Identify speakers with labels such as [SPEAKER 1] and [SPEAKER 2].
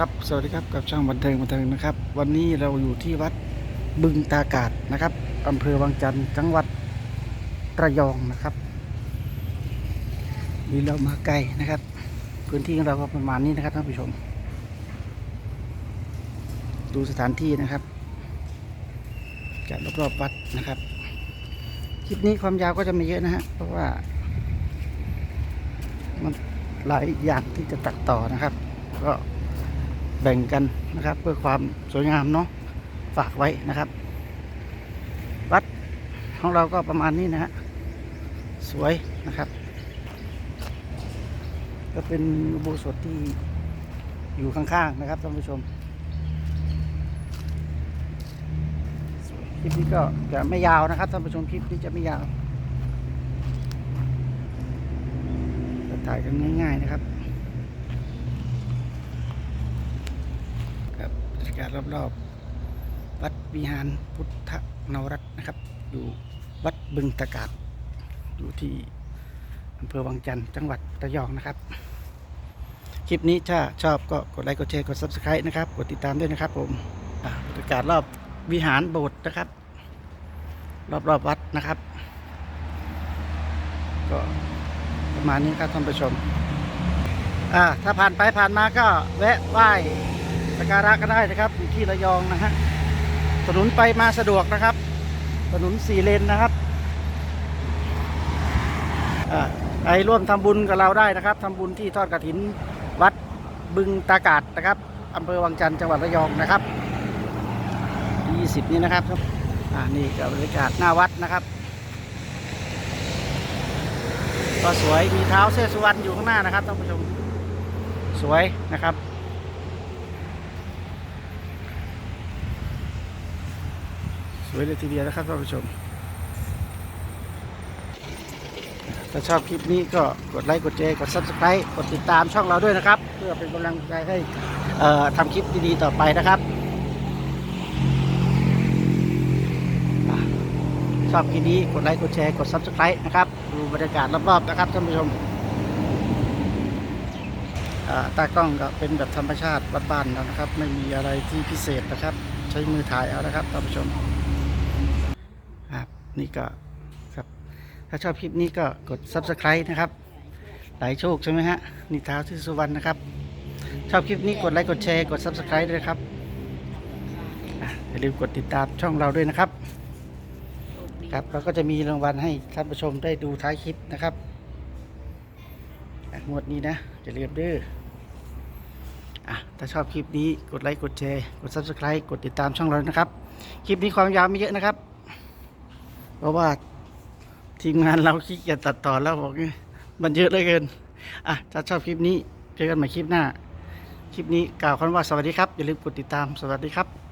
[SPEAKER 1] ครับสวัสดีครับกับช่างบันเทิงบันเทิงนะครับ วันนี้เราอยู่ที่วัดบึงตากาศนะครับอำเภอวังจันทร์จังหวัดระยองนะครับนี่เรามาไกลนะครับ พื้นที่ของเราก็ประมาณนี้นะครับท่านผู้ชม ดูสถานที่นะครับจากรอบๆวัดนะครับคลิปนี้ความยาวก็จะไม่เยอะนะฮะเพราะว่า มันหลายอย่างที่จะตัดต่อนะครับ ก็ แบ่งกันนะครับ เพื่อความสวยงามเนาะฝากไว้นะครับ วัดของเราก็ประมาณนี้นะฮะสวยนะครับ ก็เป็นอุโบสถที่อยู่ข้างๆนะครับท่านผู้ชมคลิปนี้ก็จะไม่ยาวนะครับท่านผู้ชมคลิปนี้จะไม่ยาวถ่ายกันง่าย ๆ นะครับค รับรรยากาศรอบๆ วัดวิหารพุทธนวรัตน์นะครับ อยู่วัดบึงตะกาดอยู่ที่อำเภอวังจันทร์จังหวัดระยองนะครับ คลิปนี้ถ้าชอบก็กดไลค์กดแชร์กด subscribe นะครับ กดติดตามด้วยนะครับผมบรรยากาศรอบวิหารโบสถ์นะครับ รอบๆวัดนะครับ ก็ประมาณนี้ครับท่านผู้ชม อ่า ถ้าผ่านไปผ่านมาก็แวะไหว้ สักการะก็ได้นะครับอยู่ที่ระยองนะฮะถนนไปมาสะดวกนะครับถนนสี่เลนนะครับอ่าไปร่วมทำบุญกับเราได้นะครับทำบุญที่ทอดกระถินวัดบึงตากาศนะครับอำเภอวังจันทร์จังหวัดระยองนะครับ 20 นี้นะครับอ่านี่กับบรรยากาศหน้าวัดนะครับก็สวยมีเท้าเสสุวรรณอยู่ข้างหน้านะครับท่านผู้ชมสวยนะครับ วยเลยทีเดียวนะครับท่านผู้ชม ถ้าชอบคลิปนี้ก็กดไลค์กดแชร์กด subscribe กดติดตามช่องเราด้วยนะครับ เพื่อเป็นกำลังใจให้ทำคลิปดีๆต่อไปนะครับชอบคลิปนี้กดไลค์กดแชร์กด subscribe นะครับดูบรรยากาศรอบๆนะครับท่านผู้ชมอ่าตากล้องก็เป็นแบบธรรมชาติบ้านๆแล้วนะครับ ไม่มีอะไรที่พิเศษนะครับ ใช้มือถ่ายเอานะครับท่านผู้ชม นี่ก็ครับ ถ้าชอบคลิปนี้ก็กด subscribe นะครับ หลายโชคใช่ไหมฮะนิท้าวที่สุวรรณนะครับ ชอบคลิปนี้กดไลค์กดแชร์กด subscribe ด้วยครับอย่าลืมกดติดตามช่องเราด้วยนะครับ ครับเราก็จะมีรางวัลให้ท่านผู้ชมได้ดูท้ายคลิปนะครับงวดนี้นะอย่าลืมเด้ออะถ้าชอบคลิปนี้กดไลค์กดแชร์กด subscribe กดติดตามช่องเรานะครับ คลิปนี้ความยาวไม่เยอะนะครับ เพราะว่าทีมงานเราขี้เกียจตัดต่อแล้วบอกนี่มันเยอะเหลือเกิน อะ ถ้าชอบคลิปนี้ เจอกันใหม่คลิปหน้า คลิปนี้กล่าวคำว่าสวัสดีครับ อย่าลืมกดติดตาม สวัสดีครับ